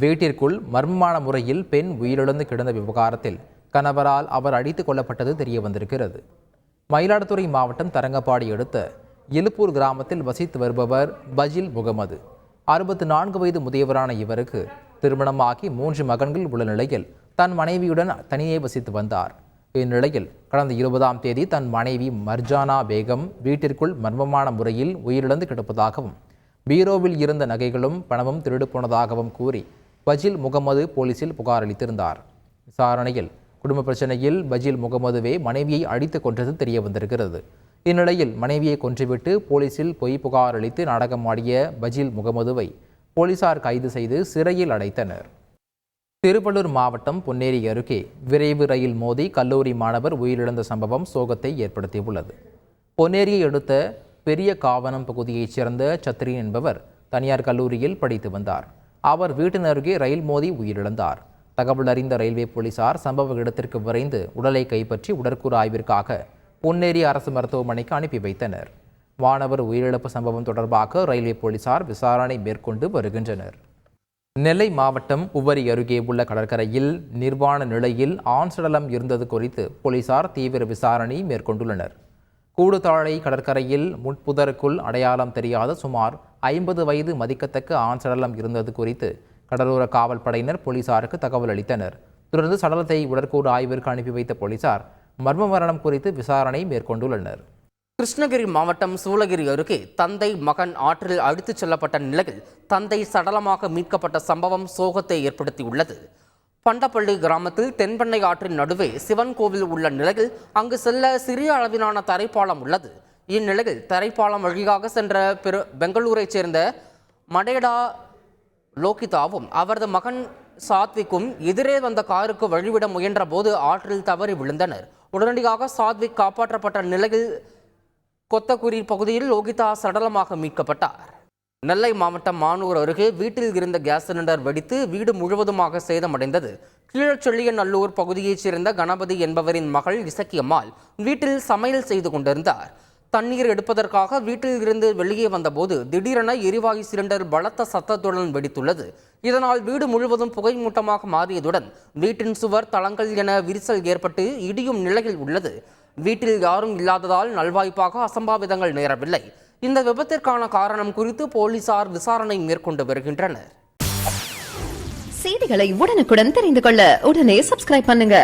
வீட்டிற்குள் மர்மமான முறையில் பெண் உயிரிழந்து கிடந்த விவகாரத்தில் கணவரால் அவர் அடித்துக் கொல்லப்பட்டது தெரிய வந்திருக்கிறது மயிலாடுதுறை மாவட்டம் தரங்கப்பாடி அடுத்த எழுப்பூர் கிராமத்தில் வசித்து வருபவர் பஜில் முகமது. அறுபத்து நான்கு வயது முதியவரான இவருக்கு திருமணமாகி மூன்று மகன்கள் உள்ள நிலையில் தன் மனைவியுடன் தனியே வசித்து வந்தார். இந்நிலையில் கடந்த இருபதாம் தேதி தன் மனைவி மர்ஜானா பேகம் வீட்டிற்குள் மர்மமான முறையில் உயிரிழந்து கிடப்பதாகவும் பீரோவில் இருந்த நகைகளும் பணமும் திருடு போனதாகவும் கூறி பஜில் முகமது போலீசில் புகார் அளித்திருந்தார். விசாரணையில் குடும்ப பிரச்சனையில் பஜில் முகமதுவே மனைவியை அடித்து கொன்றது தெரிய வந்திருக்கிறது. இந்நிலையில் மனைவியை கொன்றுவிட்டு போலீசில் பொய் புகார் அளித்து நாடகமாடிய பஜில் முகமதுவை போலீசார் கைது செய்து சிறையில் அடைத்தனர். திருவள்ளூர் மாவட்டம் பொன்னேரி அருகே விரைவு ரயில் மோதி கல்லூரி மாணவர் உயிரிழந்த சம்பவம் சோகத்தை ஏற்படுத்தியுள்ளது. பொன்னேரியை அடுத்த பெரிய காவனம் பகுதியைச் சேர்ந்த சத்ரின் என்பவர் தனியார் கல்லூரியில் படித்து வந்தார். அவர் வீட்டின் அருகே ரயில் மோதி உயிரிழந்தார். தகவல் அறிந்த ரயில்வே போலீசார் சம்பவ இடத்திற்கு விரைந்து உடலை கைப்பற்றி உடற்கூறு ஆய்விற்காக பொன்னேரி அரசு மருத்துவமனைக்கு அனுப்பி வைத்தனர். மாணவர் உயிரிழப்பு சம்பவம் தொடர்பாக ரயில்வே போலீசார் விசாரணை மேற்கொண்டு வருகின்றனர். நெல்லை மாவட்டம் உவரி அருகே உள்ள கடற்கரையில் நிர்வாண நிலையில் ஆண் சடலம் இருந்தது குறித்து போலீசார் தீவிர விசாரணை மேற்கொண்டுள்ளனர். கூடுதாழை கடற்கரையில் முட்புதருக்குள் அடையாளம் தெரியாத சுமார் ஐம்பது வயது மதிக்கத்தக்க ஆண் சடலம் இருந்தது குறித்து கடலோர காவல் படையினர் போலீசாருக்கு தகவல் அளித்தனர். தொடர்ந்து சடலத்தை உடற்கூறு ஆய்விற்கு அனுப்பி வைத்த போலீசார் மர்ம மரணம் குறித்து விசாரணை மேற்கொண்டுள்ளனர். கிருஷ்ணகிரி மாவட்டம் சூளகிரி அருகே தந்தை மகன் ஆற்றில் அடித்துச் செல்லப்பட்ட நிலையில் தந்தை சடலமாக மீட்கப்பட்ட சம்பவம் சோகத்தை ஏற்படுத்தியுள்ளது. பண்டப்பள்ளி கிராமத்தில் தென்பெண்ணை ஆற்றின் நடுவே சிவன் கோவில் உள்ள நிலையில் அங்கு செல்ல சிறிய அளவிலான தரைப்பாலம் உள்ளது. இந்நிலையில் தரைப்பாலம் வழியாக சென்ற பெரு பெங்களூரைச் சேர்ந்த மடேடா லோகிதாவும் அவரது மகன் சாத்விக்கும் எதிரே வந்த காருக்கு வழிவிட முயன்ற போது ஆற்றில் தவறி விழுந்தனர். உடனடியாக சாத்விக் காப்பாற்றப்பட்ட நிலையில் கொத்தகுரி பகுதியில் லோகிதா சடலமாக மீட்கப்பட்டார். நெல்லை மாவட்டம் மானூர் அருகே வீட்டில் இருந்த கேஸ் சிலிண்டர் வெடித்து வீடு முழுவதுமாக சேதமடைந்தது. கீழச்செல்லியநல்லூர் பகுதியைச் சேர்ந்த கணபதி என்பவரின் மகள் இசக்கியம்மாள் வீட்டில் சமையல் செய்து கொண்டிருந்தார். தண்ணீர் எடுப்பதற்காக வீட்டில் இருந்து வெளியே வந்தபோது திடீரென எரிவாயு சிலிண்டர் பலத்த சத்தத்துடன் வெடித்துள்ளது. இதனால் வீடு முழுவதும் புகை மூட்டமாக மாறியதுடன் வீட்டின் சுவர் தளங்கள் என விரிசல் ஏற்பட்டு இடியும் நிலையில் உள்ளது. வீட்டில் யாரும் இல்லாததால் நல்வாய்ப்பாக அசம்பாவிதங்கள் நேரவில்லை. இந்த விபத்திற்கான காரணம் குறித்து போலீசார் விசாரணை மேற்கொண்டு வருகின்றனர். செய்திகளை உடனுக்குடன் தெரிந்து கொள்ள உடனே சப்ஸ்கிரைப் பண்ணுங்க.